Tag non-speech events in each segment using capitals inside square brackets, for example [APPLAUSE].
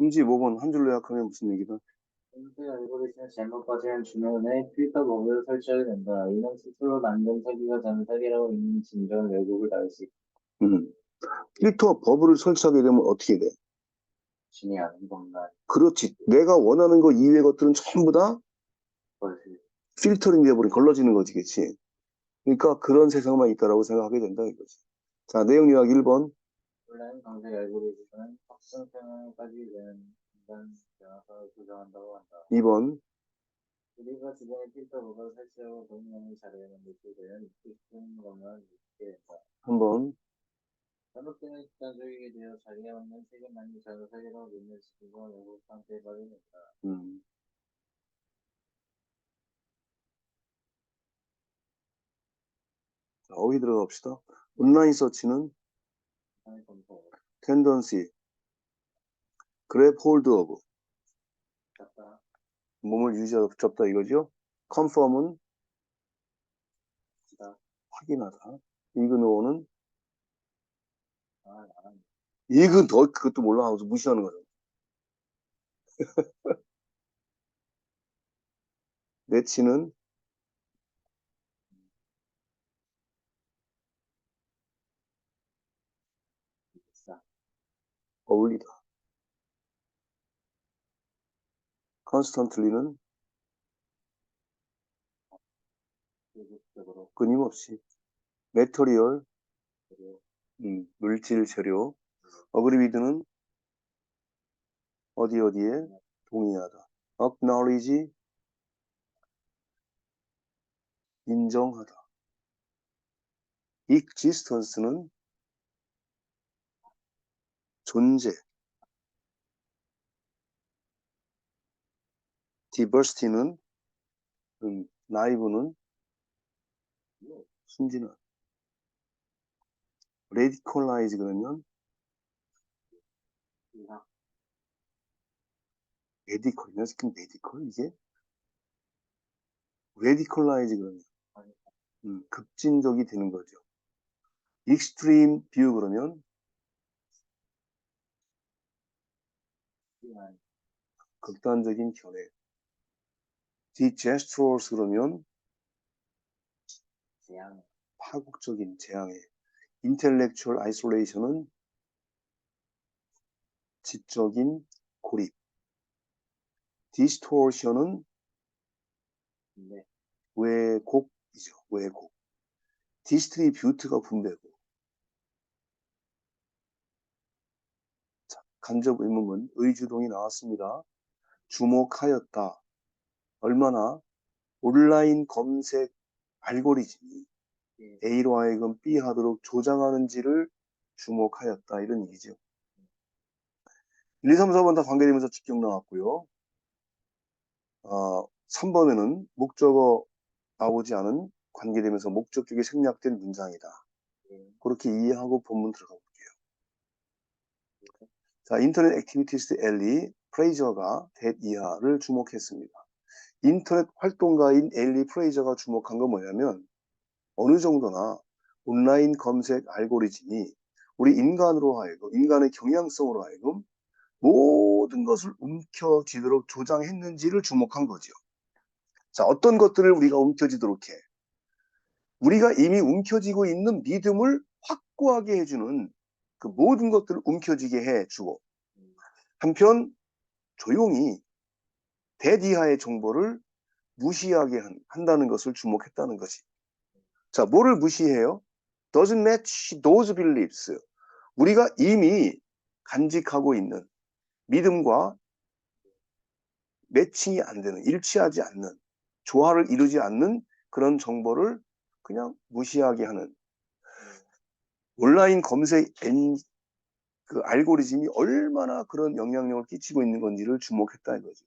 금지 5번 한 줄로 약하면 무슨 얘기다? 인쇄 알고리즘을 잘못 과제한 주문에 필터 버그를 설치하게 된다. 이는 스스로 만든 세기가 전세기라고 있는 진전 왜곡을 낳을 수 있다. 음. 필터 버블을 설치하게 되면 어떻게 돼? 신이 아는 것만 그렇지. 내가 원하는 거 이외의 것들은 전부 다 필터링 돼버린 걸러지는 거지, 그치? 그러니까 그런 세상만 있다라고 생각하게 된다 이거지. 자, 내용 요약 1번. 온라인 검색 알고리즘은 확정 성능까지 되는 인간 변화를 조정한다고 한다. 2번. 우리가 주변에 필터 버그를 설치하고 동영상의 자료에 넣게 되면 잊고 싶은 것만 잊게 된다. 3번. 잘못되는 집단적이게 되어 자기가 맞는 세계만이 자기 세계로 믿는 시키고 외국 상태에 빠져든다. 음. 자, 어휘 들어갑시다. 온라인 서치는 grab hold of, 잡다, 몸을 유지하다 붙잡다 이거죠. confirm은 지다, 확인하다. ign오는 아, 나는 이건 더 그것도 몰라 하면서 무시하는 거죠. [LAUGHS] 매치는 어울리다. 계속적으로 끊임없이. 그리고 음, 물질 재료. agreeed는 어디 어디에 동의하다. acknowledge, 인정하다. existence는 존재. diversity는 음, naive는 순진한. radicalize 그러면 radical이나 지금 radical 이게 radicalize 그러면 음, 급진적이 되는 거죠. extreme view 그러면 심한, 극단적인 견해. disastrous 그러면 재앙, 파국적인 재앙에. intellectual isolation은 지적인 고립. distortion은 근데 왜곡이죠. 왜곡. distribute가 분배고. 자, 간접 의문문 의주동이 나왔습니다. 주목하였다. 얼마나 온라인 검색 알고리즘이 예, A로 하여금 B 하도록 조장하는지를 주목하였다. 이런 얘기죠. 1, 2, 3, 4번 다 관계되면서 직격 나왔고요. 어, 3번에는 목적어 나오지 않은 관계되면서 목적격이 생략된 문장이다. 예, 그렇게 이해하고 본문 들어가. 자, 인터넷 액티비티스 엘리 프레이저가 대 이하를 주목했습니다. 인터넷 활동가인 엘리 프레이저가 주목한 건 뭐냐면 어느 정도나 온라인 검색 알고리즘이 우리 인간으로 하여금 인간의 경향성으로 하여금 모든 것을 움켜쥐도록 조장했는지를 주목한 거죠. 자, 어떤 것들을 우리가 움켜쥐도록 해? 우리가 이미 움켜쥐고 있는 믿음을 확고하게 해주는 그 모든 것들을 움켜쥐게 해 주고 한편 조용히 대디하의 정보를 무시하게 한, 한다는 것을 주목했다는 것이. 자, 뭐를 무시해요? Doesn't match those beliefs. 우리가 이미 간직하고 있는 믿음과 매칭이 안 되는, 일치하지 않는, 조화를 이루지 않는 그런 정보를 그냥 무시하게 하는 온라인 검색 엔, 그 알고리즘이 얼마나 그런 영향력을 끼치고 있는 건지를 주목했다 이거죠.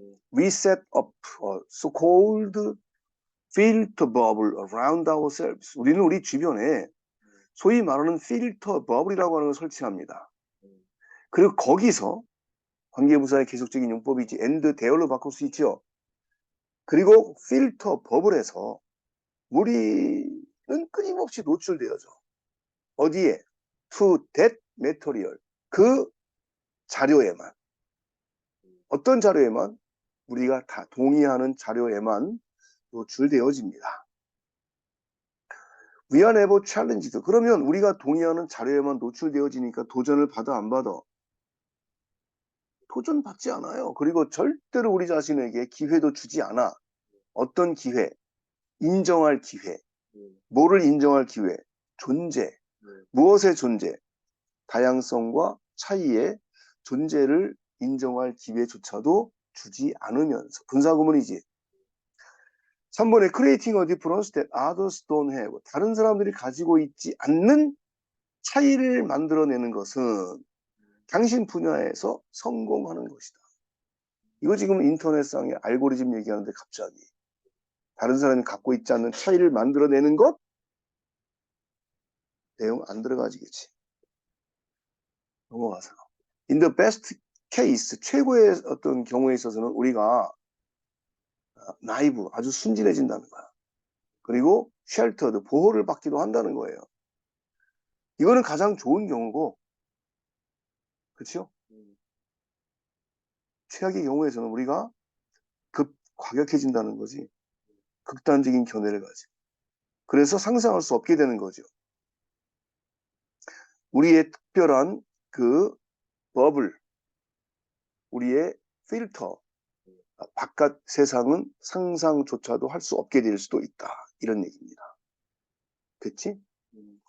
예, We set up a so-called filter bubble around ourselves. 우리는 우리 주변에 소위 말하는 필터 버블이라고 하는 걸 설치합니다. 그리고 거기서 관계부사의 계속적인 용법이지 and 대열로 바꿀 수 있죠. 그리고 필터 버블에서 우리는 끊임없이 노출되어져. 어디에? To that material. 그 자료에만. 어떤 자료에만 우리가 다 동의하는 자료에만 노출되어집니다. Never challenged. 그러면 우리가 동의하는 자료에만 노출되어지니까 도전을 받아 안 받아? 도전 받지 않아요. 그리고 절대로 우리 자신에게 기회도 주지 않아. 어떤 기회? 인정할 기회. 네. 뭐를 인정할 기회? 존재. 네. 무엇의 존재? 다양성과 차이의 존재를 인정할 기회조차도 주지 않으면서 분사구문이지. 3번에 creating a difference that others don't have. 다른 사람들이 가지고 있지 않는 차이를 만들어내는 것은 당신 분야에서 성공하는 것이다. 이거 지금 인터넷상의 알고리즘 얘기하는데 갑자기 다른 사람이 갖고 있지 않는 차이를 만들어내는 것? 내용 안 들어가지겠지. 넘어가서. In the best case, 최고의 어떤 경우에 있어서는 우리가 나이브, 아주 순진해진다는 거야. 그리고 쉘터드, 보호를 받기도 한다는 거예요. 이거는 가장 좋은 경우고, 그렇죠? 음. 최악의 경우에서는 우리가 급 과격해진다는 거지. 극단적인 견해를 가지. 그래서 상상할 수 없게 되는 거죠. 우리의 특별한 그 버블, 우리의 필터, 바깥 세상은 상상조차도 할 수 없게 될 수도 있다. 이런 얘기입니다. 그치? 음.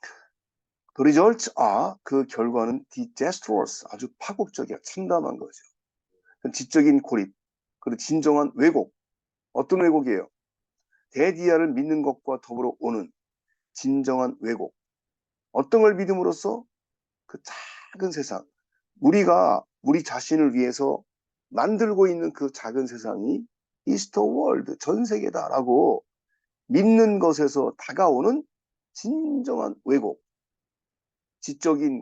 The results are 그 결과는 disastrous 아주 파국적이야 참담한 거죠. 지적인 고립 그리고 진정한 왜곡 어떤 왜곡이에요? 대디아를 믿는 것과 더불어 오는 진정한 왜곡 어떤 걸 믿음으로써 그 작은 세상 우리가 우리 자신을 위해서 만들고 있는 그 작은 세상이 이스터 월드 전 세계다라고 믿는 것에서 다가오는 진정한 왜곡 지적인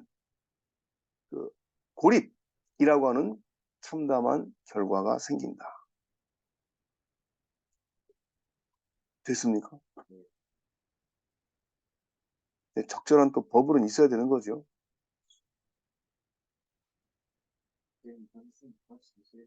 그 고립이라고 하는 참담한 결과가 생긴다. 됐습니까? 네, 적절한 또 버블은 있어야 되는 거죠. Thank you.